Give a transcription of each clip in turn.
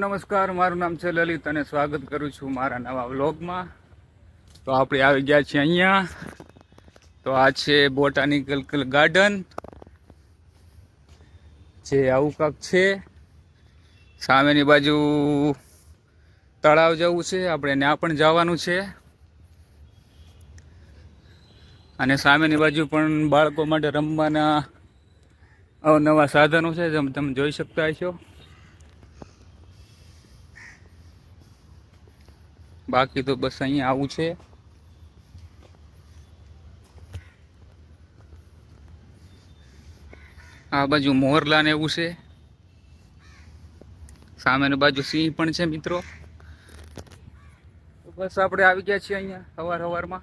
નમસ્કાર, મારું નામ છે લલિત અને સ્વાગત કરું છું મારા નવા વ્લોગમાં. તો આપણે આવી ગયા છીએ અહીંયા. તો આ છે બોટાનિકલ ગાર્ડન. જે આવું કાંક છે. સામેની બાજુ તળાવ જવું છે. આપણે ત્યાં પણ જવાનું છે. અને સામેની બાજુ પણ બાળકો માટે રમવાના અવનવા સાધનો છે, જેમ તમે જોઈ શકતા હશો. બાકી તો બસ અહીંયા આવું છે. આ બાજુ મોરલા ને એવું છે. સામેની બાજુ સિંહ પણ છે મિત્રો. બસ આપણે આવી ગયા છીએ અહીંયા સવાર સવારમાં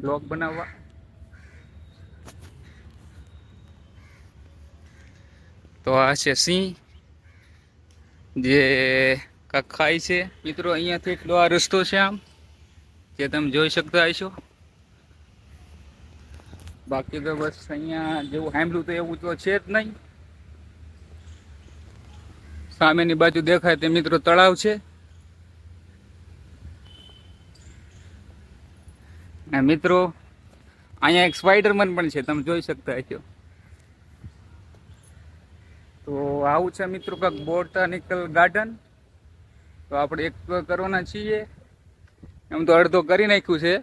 બ્લોગ બનાવવા. તો આ છે સિંહ. જે કાંક ખાય છે. મિત્રો, અહીંયાથી એટલો આ રસ્તો છે આમ, જે તમે જોઈ શકતા હશો. બાકી તો બસ અહીંયા જેવું સાંભળ્યું તો એવું તો છે જ નહીં. સામેની બાજુ દેખાય તે મિત્રો તળાવ છે. અને મિત્રો, અહીંયા એક સ્પાઈડરમેન પણ છે, તમે જોઈ શકતા હશો. તો આવું છે મિત્રો, કાંક બોટાનિકલ ગાર્ડન. તો આપણે એક કરવાના છીએ. એમ તો અડધો કરી નાખ્યું છે.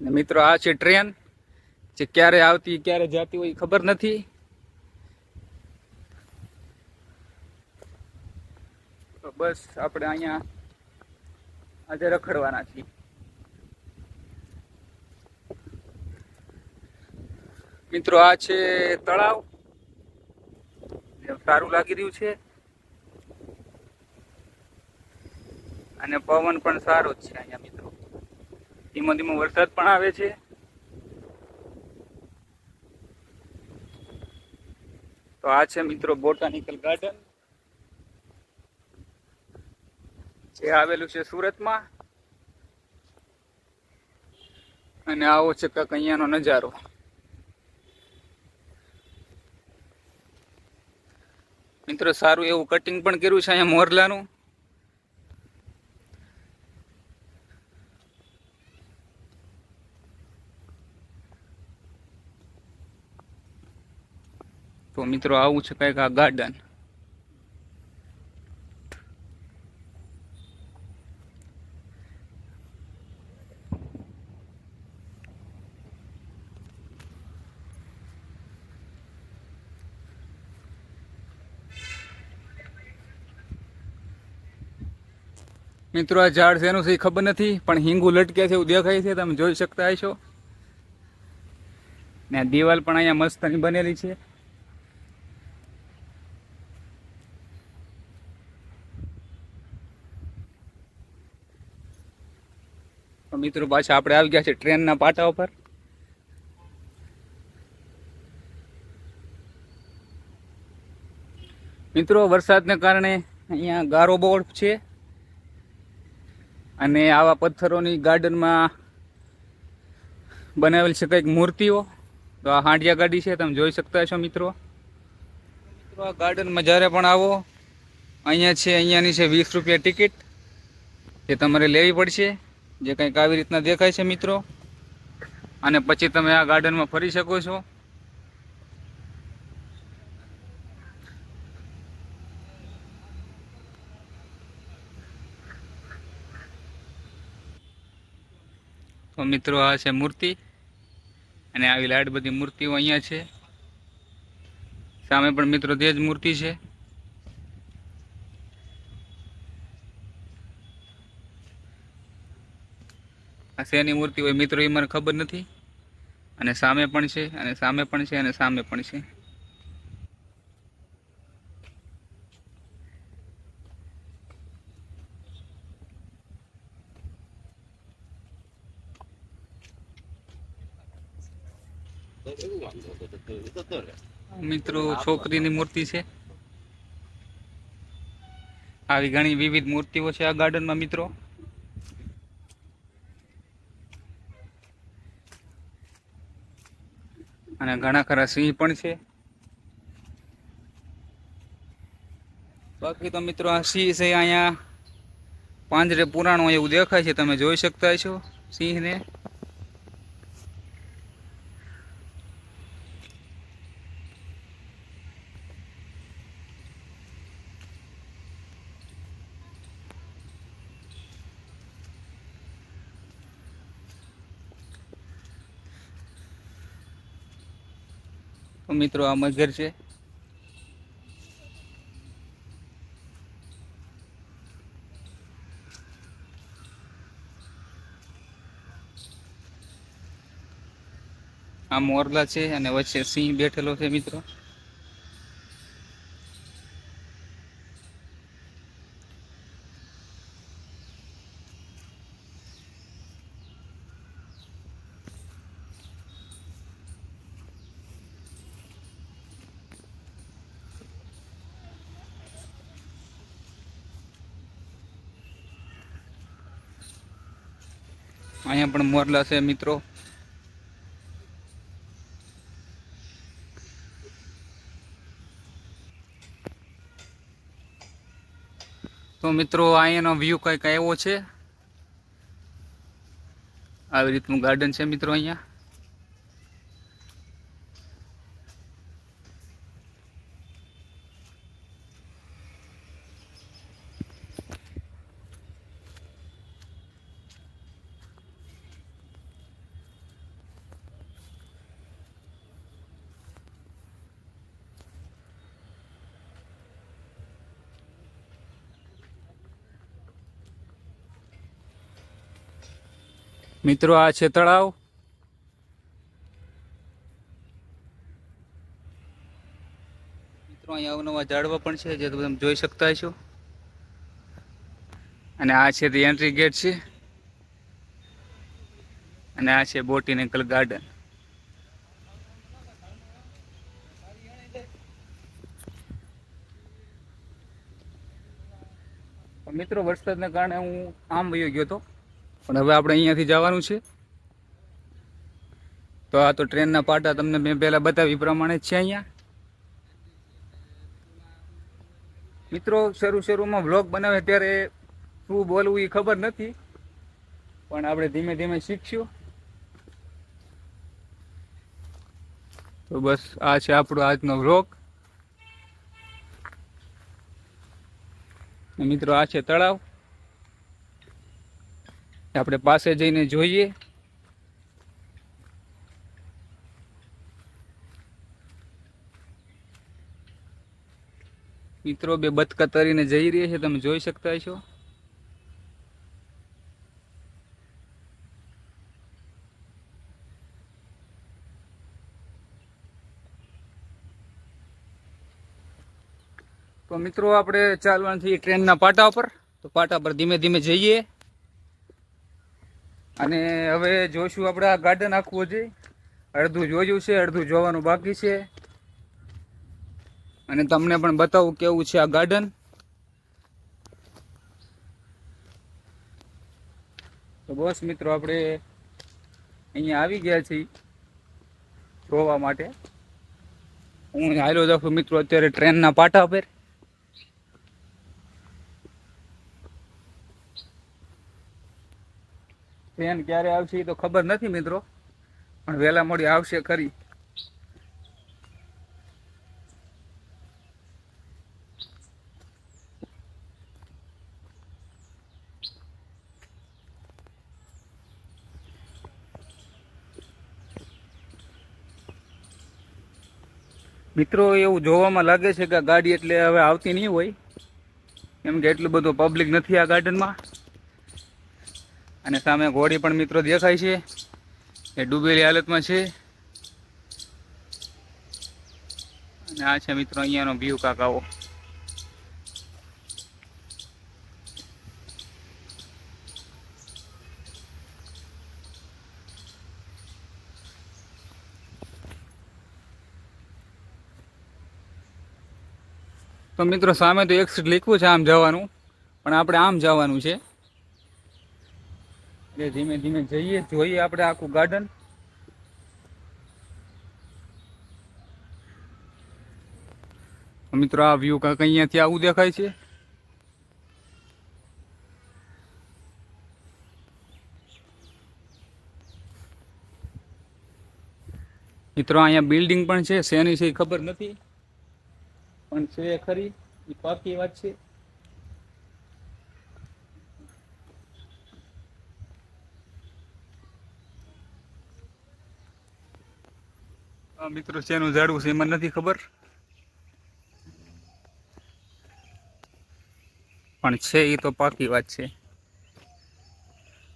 મિત્રો, આ છે ટ્રેન. જે ક્યારે આવતી, ક્યારે જતી હોય ખબર નથી. તો બસ આપણે અહીંયા આજે રખડવાના છીએ. મિત્રો, આ છે તળાવ. સારું લાગી રહ્યું છે. અને પવન પણ સારો જ છે અહીંયા મિત્રો. ધીમો ધીમો વરસાદ પણ આવે છે. તો આ છે મિત્રો બોટાનિકલ ગાર્ડન. જે આવેલું છે સુરતમાં. અને આવો છે કાંક અહીંયાનો નજારો. મિત્રો સારું એવું કટિંગ પણ કર્યું છે અહીંયા મોરલાનું. તો મિત્રો આવું છે કંઈક આ ગાર્ડન મિત્રો, આ ઝાડ છે એ ખબર નથી, પણ હિંગુ લટકે છે એવું દેખાય છે, તમે જોઈ શકતા હશો. ને દિવાલ પણ અહીંયા મસ્તની બનેલી છે. મિત્રો પાછા આપણે આવી ગયા છે ટ્રેનના પાટા ઉપર. મિત્રો, વરસાદને કારણે અહીંયા ગારો બોર્ડ છે. અને આવા પથ્થરોની ગાર્ડનમાં બનાવેલ છે કંઈક મૂર્તિઓ. તો આ હાંડિયા ગાડી છે, તમે જોઈ શકતા છો મિત્રો. મિત્રો, આ ગાર્ડનમાં જ્યારે પણ આવો, અહીંયા છે, અહીંયાની છે વીસ રૂપિયા ટિકિટ. જે તમારે લેવી પડશે. જે કંઈક આવી રીતના દેખાય છે મિત્રો. અને પછી તમે આ ગાર્ડનમાં ફરી શકો છો. તો મિત્રો આ છે મૂર્તિ અને આવી લાડ બધી મૂર્તિઓ અહીંયા છે. સામે પણ મિત્રો તે જ મૂર્તિ છે. આ શેની મૂર્તિ હોય મિત્રો એ મને ખબર નથી. અને સામે પણ છે, અને સામે પણ છે, અને સામે પણ છે. મિત્રો, છોકરીની મૂર્તિ છે. આવી ઘણી વિવિધ મૂર્તિઓ છે આ ગાર્ડનમાં મિત્રો. અને ઘણા ખરા સિંહ પણ છે. બાકી તો મિત્રો આ સિંહ છે અહીંયા પાંજરે પુરાણું એવું દેખાય છે, તમે જોઈ શકતા છો સિંહને. મિત્રો આ મગર છે. આ મોરલા છે અને વચ્ચે સિંહ બેઠેલો છે મિત્રો. અહીંયા પણ મોરલા છે, મિત્રો. તો મિત્રો અહીંયાનો વ્યૂ કંઈક એવો છે. આવી રીતનું ગાર્ડન છે, મિત્રો, અહીંયા. મિત્રો આ છે તળાવ. મિત્રો અહીંયા અવનવા ઝાડવા પણ છે જે તમે જોઈ શકતા છો અને આ છે તે એન્ટ્રી ગેટ છે. અને આ છે બોટિનિકલ ગાર્ડન મિત્રો વરસાદને કારણે હું આમ વયો ગયો હતો પણ હવે આપણે અહીંયાથી જવાનું છે. તો આ તો ટ્રેનના પાટા તમને મેં પહેલાં બતાવી પ્રમાણે જ છે અહીંયા. મિત્રો, શરૂ શરૂમાં વ્લોગ બનાવે ત્યારે શું બોલવું એ ખબર નથી, પણ આપણે ધીમે ધીમે શીખશું. તો બસ, આ છે આપણો આજનો વ્લોગ મિત્રો, આ છે તળાવ. આપણે પાસે જઈને જોઈએ. મિત્રો, બે બતકા તરીને જઈ રહી છે, તમે જોઈ શકતા છો તો મિત્રો, આપણે ચાલવાનું છે ટ્રેનના પાટા પર તો પાટા પર ધીમે ધીમે જઈએ. અને હવે જોઈશું આપણે આ ગાર્ડન આખું હજી. અડધું જોયું છે, અડધું જોવાનું બાકી છે. અને તમને પણ બતાવું કેવું છે આ ગાર્ડન તો બસ મિત્રો આપણે અહીંયા આવી ગયા છીએ જોવા માટે. હું હાલો જાઉં મિત્રો, અત્યારે ટ્રેનના પાટા પર. ટ્રેન ક્યારે આવશે એ તો ખબર નથી મિત્રો, પણ વહેલા મોડી આવશે ખરી. મિત્રો, એવું જોવામાં લાગે છે કે ગાડી એટલે હવે આવતી નહીં હોય. કેમ કે એટલું બધું પબ્લિક નથી આ ગાર્ડનમાં અને સામે ઘોડી પણ મિત્રો દેખાય છે. એ ડૂબેલી હાલતમાં છે. અને આ છે મિત્રો અહીંયાનો વ્યૂ કાકાઓ. તો મિત્રો સામે તો એક્સિટ લીખવું છે આમ જવાનું, પણ આપણે આમ જવાનું છે. એટલે ધીમે ધીમે જઈએ, જોઈએ આપણે આખું ગાર્ડન મિત્રો, આ વ્યૂ કાંક અહીંયાથી આવું દેખાય છે? મિત્રો, અહીંયા બિલ્ડિંગ પણ છે, શેની છે ખબર નથી. પણ છે ખરી, એ પાકી વાત છે. મિત્રો શેનું ઝાડવું છે, એમાં નથી ખબર. પણ છે એ તો પાકી વાત છે.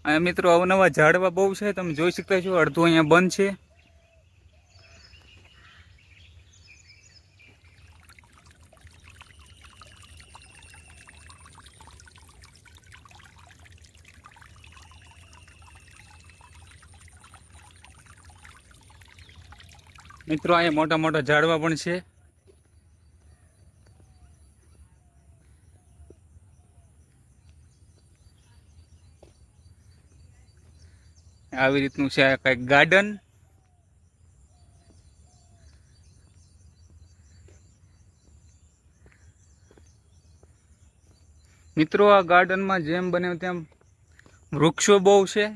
અહીંયા મિત્રો અવનવા ઝાડવા બહુ છે, તમે જોઈ શકતા છો, અડધું અહીંયા બંધ છે. મિત્રો, અહીંયા મોટા મોટા ઝાડવા પણ છે. આવી રીતનું છે કંઈક ગાર્ડન મિત્રો, આ ગાર્ડનમાં જેમ બને તેમ વૃક્ષો બહુ છે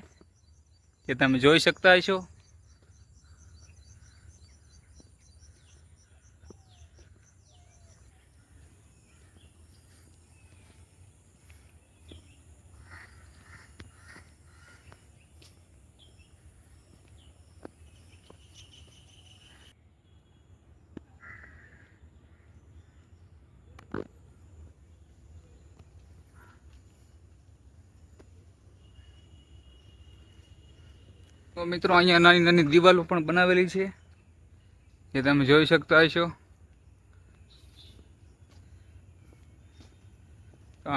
જે તમે જોઈ શકતા હશો. તો મિત્રો, અહીંયા નાની નાની દિવાલો પણ બનાવેલી છે. જે તમે જોઈ શકતા હશો.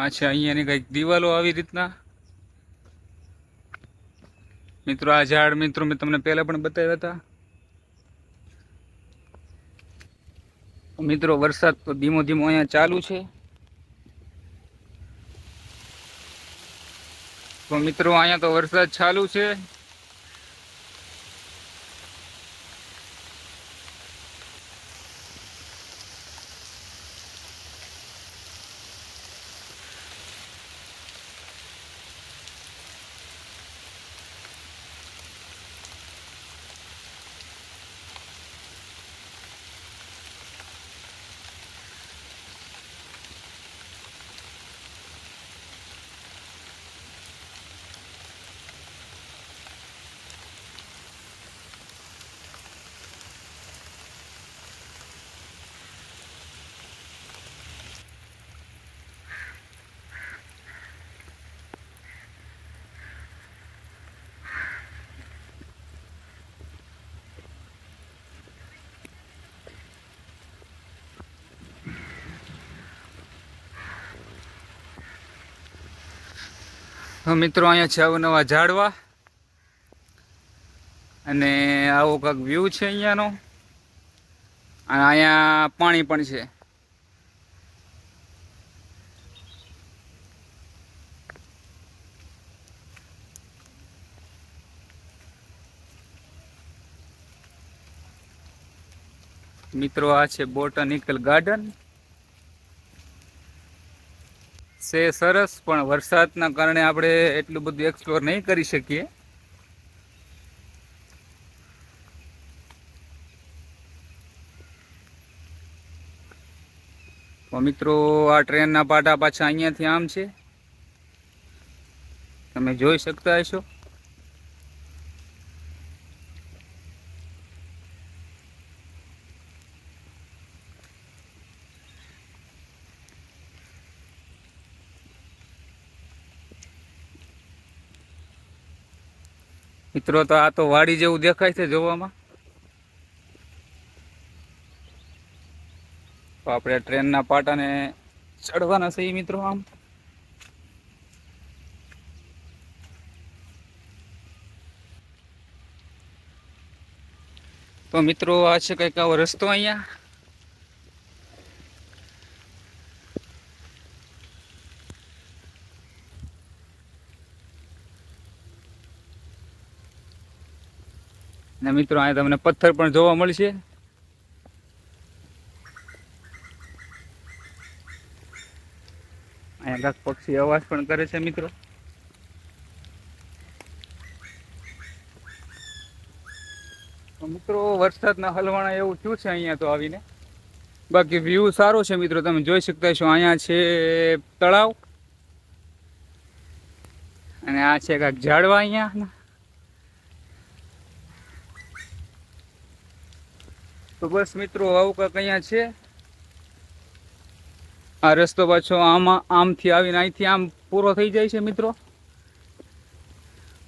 અચ્છા અહીંયાની કંઈક દિવાલો આવી રીતના. મિત્રો, આ ઝાડ મિત્રો મેં તમને પહેલાં પણ બતાવ્યા હતા. મિત્રો, વરસાદ તો ધીમો ધીમો અહીંયા ચાલુ છે. તો મિત્રો, અહીંયા તો વરસાદ ચાલુ છે. મિત્રો અહીંયા છે અવનવા ઝાડવા. અને આવો કાંક વ્યૂ છે અહીંયાનો. અને અહીંયા પાણી પણ છે. મિત્રો, આ છે બોટનિકલ ગાર્ડન. છે સરસ, પણ વરસાદના કારણે આપણે એટલું બધું એક્સપ્લોર નહીં કરી શકીએ. મિત્રો, આ ટ્રેનના પાટા પાછા અહીંયાથી આમ છે. તમે જોઈ શકતા હશો. મિત્રો, તો આ તો વાડી જેવું દેખાય છે જોવામાં. તો આપણે ટ્રેનના પાટાને ચડવાના છે મિત્રો આમ. તો મિત્રો, આ છે કંઈક આવો રસ્તો અહીંયા. મિત્રો, અહીંયા તમને પથ્થર પણ જોવા મળશે. અહીંયા કાંક પક્ષી અવાજ પણ કરે છે મિત્રો. મિત્રો, વરસાદના હલવાણા એવું થયું છે અહીંયા તો આવીને. બાકી વ્યૂ સારો છે મિત્રો, તમે જોઈ શકતા છો અહીંયા છે તળાવ. અને આ છે કાંઈક ઝાડવા અહીંયા. તો બસ મિત્રો, આવું કાંઈક અહીંયા છે. આ રસ્તો પાછો આમાં, આમથી આવીને અહીંથી આમ પૂરો થઈ જાય છે મિત્રો.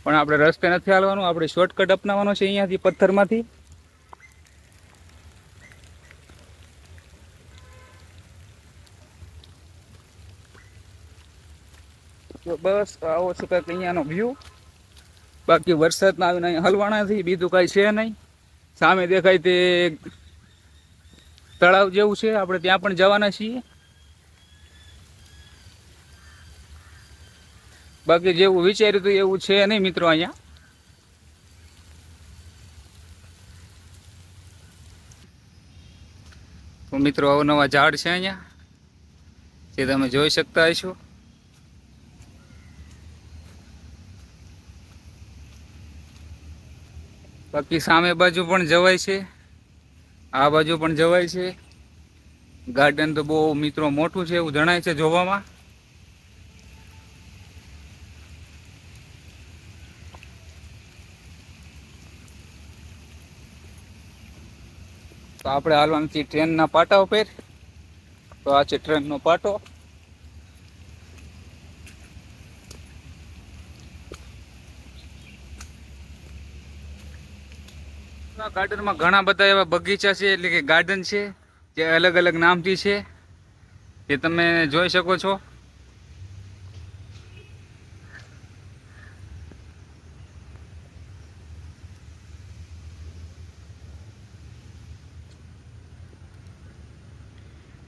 પણ આપણે રસ્તે નથી હાલવાનું, આપણે શોર્ટકટ અપનાવવાનો છે અહીંયાથી, પથ્થરમાંથી. તો બસ, આવો છે કંઈક અહીંયાનો વ્યૂ બાકી વરસાદના આવીને હલવાણાથી બીજું કાંઈ છે નહીં. સામે દેખાય તે તળાવ જેવું છે, આપણે ત્યાં પણ જવાના છીએ. બાકી જેવું વિચાર્યું હતું એવું છે નહીં મિત્રો અહીંયા. મિત્રો, અવનવા ઝાડ છે અહીંયા. જે તમે જોઈ શકતા હશો. બાકી સામે બાજુ પણ જવાય છે. આ બાજુ પણ જવાય છે. ગાર્ડન તો બહુ મિત્રો મોટું છે એવું જણાય છે જોવામાં. તો આપણે હાલવાનું ટ્રેનના પાટા ઉપર. તો આ છે ટ્રેનનો પાટો. ગાર્ડનમાં ઘણા બધા એવા બગીચા છે, એટલે કે ગાર્ડન છે, જે અલગ અલગ નામથી છે. જે તમે જોઈ શકો છો.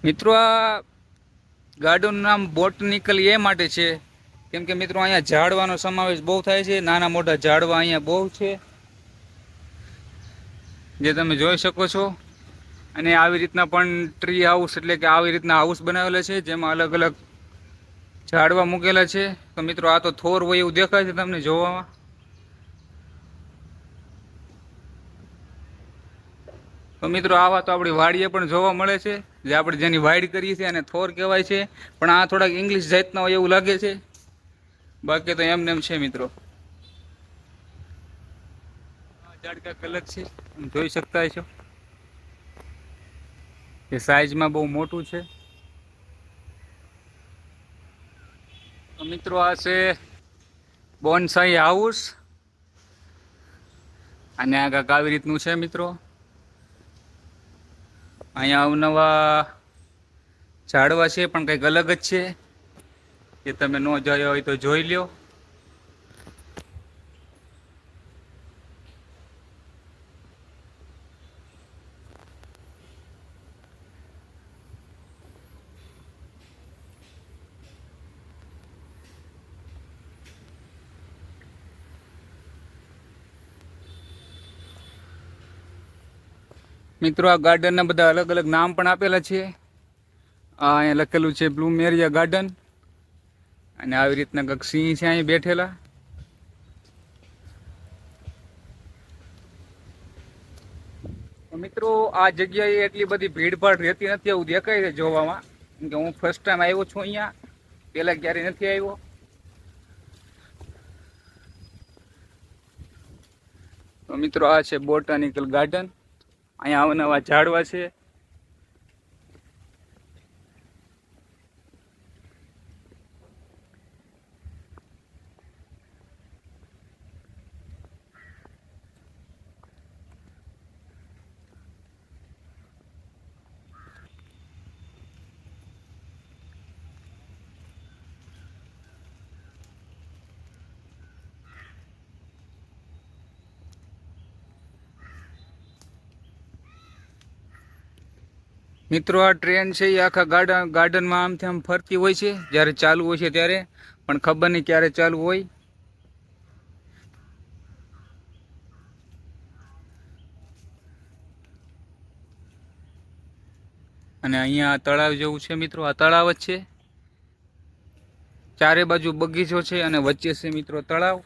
મિત્રો, આ ગાર્ડનનું નામ બોટનિકલ એ માટે છે. કેમ કે મિત્રો, અહીંયા ઝાડવાનો સમાવેશ બહુ થાય છે. નાના મોટા ઝાડવા અહીંયા બહુ છે. જે તમે જોઈ શકો છો. અને આવી રીતના પણ ટ્રી હાઉસ એટલે કે આવી રીતના હાઉસ બનાવેલા છે, જેમાં અલગ અલગ ઝાડવા મૂકેલા છે. તો મિત્રો, આ તો થોર હોય એવું દેખાય છે તમને જોવામાં. તો મિત્રો આવા તો આપણી વાડીએ પણ જોવા મળે છે, જે આપણે જેની વાડ કરીએ છીએ અને થોર કહેવાય છે. પણ આ થોડાક ઇંગ્લિશ જાતના હોય એવું લાગે છે. બાકી તો એમને એમ છે મિત્રો. આ ઝાડ કાંઈક અલગ છે? જોઈ શકતા છો એ સાઈઝમાં બહુ મોટું છે. મિત્રો, આ છે બોનસાઈ હાઉસ. અને આ કાંક આવી રીતનું છે મિત્રો. અહીંયા અવનવા ઝાડવા છે, પણ કંઈક અલગ જ છે. એ તમે ન જોયો હોય તો જોઈ લ્યો. મિત્રો, આ ગાર્ડનના બધા અલગ અલગ નામ પણ આપેલા છે. આ અહીંયા લખેલું છે બ્લુમેરિયા ગાર્ડન અને આવી રીતના કંઈક સિંહ છે અહીં બેઠેલા. મિત્રો, આ જગ્યાએ એટલી બધી ભીડભાડ રહેતી નથી એવું દેખાય છે જોવામાં. કેમ કે હું ફર્સ્ટ ટાઈમ આવ્યો છું અહીંયા. પહેલાં ક્યારેય નથી આવ્યો. તો મિત્રો, આ છે બોટાનિકલ ગાર્ડન અહીંયા અવનવા ઝાડવા છે. મિત્રો, આ ટ્રેન છે, એ આખા ગાર્ડન, ગાર્ડનમાં આમથી આમ ફરતી હોય છે, જ્યારે ચાલુ હોય છે ત્યારે, પણ ખબર નહીં ક્યારે ચાલુ હોય. અને અહીંયા તળાવ જેવું છે મિત્રો, આ તળાવ જ છે. ચારે બાજુ બગીચો છે અને વચ્ચે છે મિત્રો તળાવ.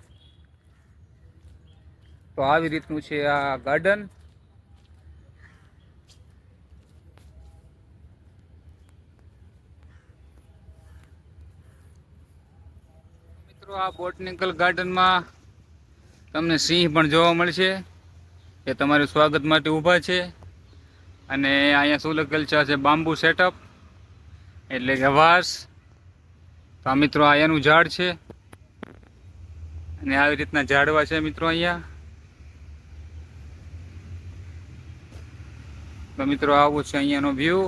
તો આવી રીતનું છે આ ગાર્ડન. મિત્રો, આ બોટનિકલ ગાર્ડનમાં તમને સિંહ પણ જોવા મળશે. એ તમારું સ્વાગત માટે ઊભા છે. અને અહીંયા શું લખેલ છે છે બાંબુ સેટઅપ, એટલે કે વાસ તો આ મિત્રો એનું ઝાડ છે. અને આવી રીતના ઝાડવા છે મિત્રો અહીંયા. તો મિત્રો આવું છે અહીંયાનો વ્યૂ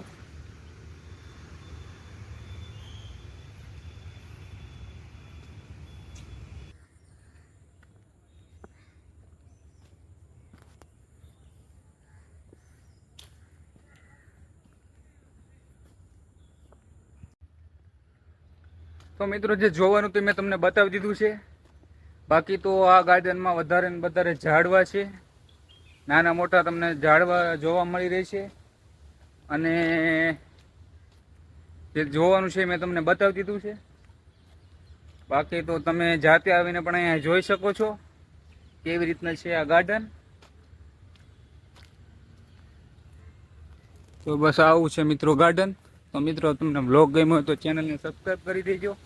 તો મિત્રો જે જોવાનું તે મેં તમને બતાવી દીધું છે. બાકી તો આ ગાર્ડનમાં વધારે ને વધારે ઝાડવા છે. નાના મોટા તમને ઝાડવા જોવા મળી રહે છે. અને જે જોવાનું છે મેં તમને બતાવી દીધું છે. બાકી તો તમે જાતે આવીને પણ અહીંયા જોઈ શકો છો કેવી રીતના છે આ ગાર્ડન. તો બસ આવું છે મિત્રો ગાર્ડન. તો મિત્રો તમને બ્લોગ ગમ્યો હોય તો ચેનલને સબસ્ક્રાઈબ કરી દેજો.